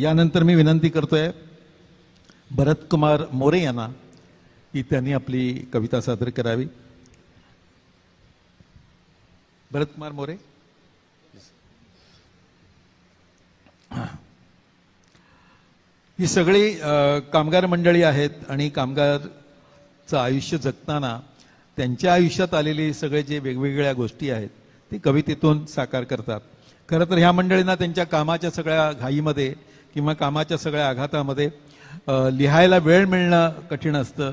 यानंतर मी विनंती करतोय भरतकुमार मोरे यांना की त्यांनी आपली कविता सादर करावी. भरतकुमार मोरे. ही सगळी कामगार मंडळी आहेत आणि कामगारचं आयुष्य जगताना त्यांच्या आयुष्यात आलेली सगळे जे वेगवेगळ्या गोष्टी आहेत ते कवितेतून साकार करतात. खरं तर ह्या मंडळींना त्यांच्या कामाच्या सगळ्या घाईमध्ये किंवा कामाच्या सगळ्या आघातामध्ये लिहायला वेळ मिळणं कठीण असतं.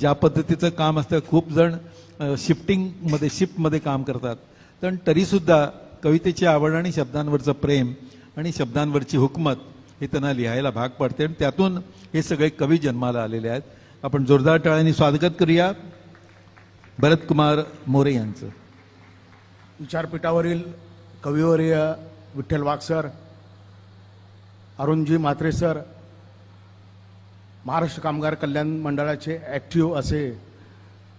ज्या पद्धतीचं काम असतं खूप जण शिफ्टिंगमध्ये शिफ्टमध्ये काम करतात. पण तरीसुद्धा कवितेची आवड आणि शब्दांवरचं प्रेम आणि शब्दांवरची हुकमत हे त्यांना लिहायला भाग पडते आणि त्यातून हे सगळे कवी जन्माला आलेले आहेत. आपण जोरदार टाळ्यांनी स्वागत करूया. भरतकुमार मोरे यांचं. विचारपीठावरील कविवर्य विठ्ठल वाक्सर अरुणजी म्हात्रे सर महाराष्ट्र कामगार कल्याण मंडळाचे ॲक्टिव्ह असे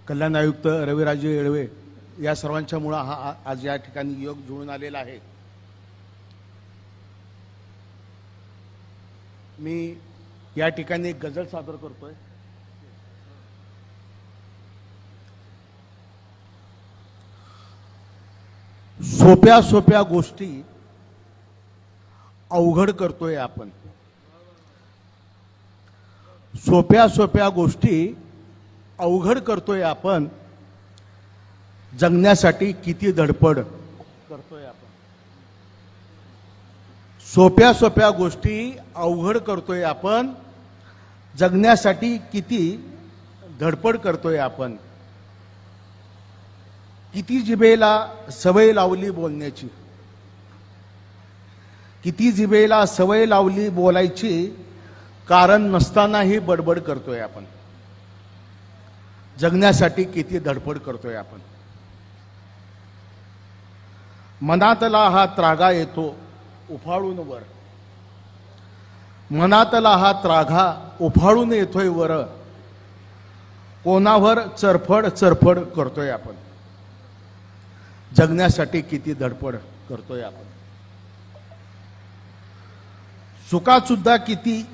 कल्याण आयुक्त रविराजे येळवे या सर्वांच्यामुळं हा आज या ठिकाणी योग जुळून आलेला आहे. मी या ठिकाणी एक गझल सादर करतोय. सोप्या सोप्या गोष्टी अवघड करतोय आपण. सोप्या सोप्या गोष्टी अवघड करतोय आपण जगण्यासाठी किती धडपड करतोय आपण. सोप्या सोप्या गोष्टी अवघड करतोय आपण जगण्यासाठी किती धडपड करतोय आपण. किती जिभेला सवय लावली बोलण्याची. किती जिभेला सवय लावली बोलायची कारण नसतानाही बडबड करतोय आपण. जगण्यासाठी किती धडपड करतोय आपण. मनातला हा त्रागा येतो उफाळून वर. मनातला हा त्रागा उफाळून येतोय वर. कोणावर चरफड चरफड करतोय आपण. जगण्यासाठी किती धडपड करतोय आपण. सुद्धा किती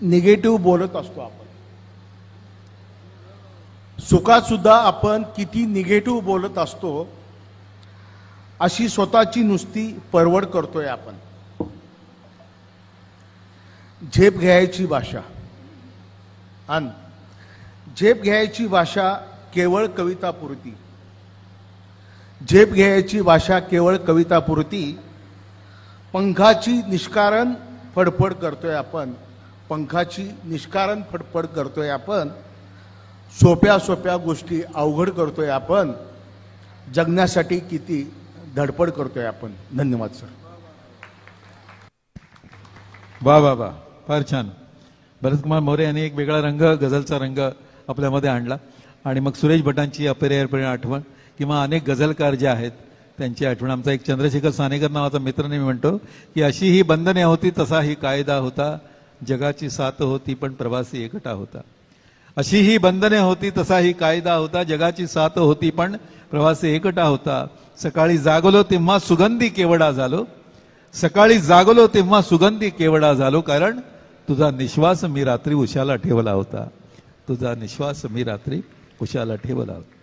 निगेटिव्ह बोलत असतो आपण. सुखात सुद्धा आपण किती निगेटिव्ह बोलत असतो अशी स्वतःची नुसती परवड करतोय आपण. झेप घ्यायची भाषा. आणि झेप घ्यायची भाषा केवळ कवितापुरती. झेप घ्यायची भाषा केवळ कवितापुरती पंखाची निष्कारण फडफड करतोय आपण. पंखाची निष्कारण फडफड करतोय आपण. सोप्या सोप्या गोष्टी अवघड करतोय आपण. जगण्यासाठी किती धडपड करतोय आपण. धन्यवाद सर. वा वा वा. फार छान. भरतकुमार मोरे यांनी एक वेगळा रंग गझलचा रंग आपल्यामध्ये आणला. आणि मग सुरेश भटांची अपरिहार्यपणे आठवण किंवा अनेक गझलकार जे आहेत त्यांची आठवण. आमचा एक चंद्रशेखर सानेकर नावाचा मित्र नेहमी म्हणतो की अशी ही बंधने होती तसा ही कायदा होता. जगाची साथ होती पण प्रवासी एकटा होता. अशी ही बंधने होती तसा ही कायदा होता. जगाची साथ होती पण प्रवासी एकटा होता. सकाळी जागलो तेव्हा सुगंधी केवडा झालो. सकाळी जागलो तेव्हा सुगंधी केवडा झालो. कारण तुझा निश्वास मी रात्री उशाला ठेवला होता. तुझा निश्वास मी रात्री उशाला ठेवला होता.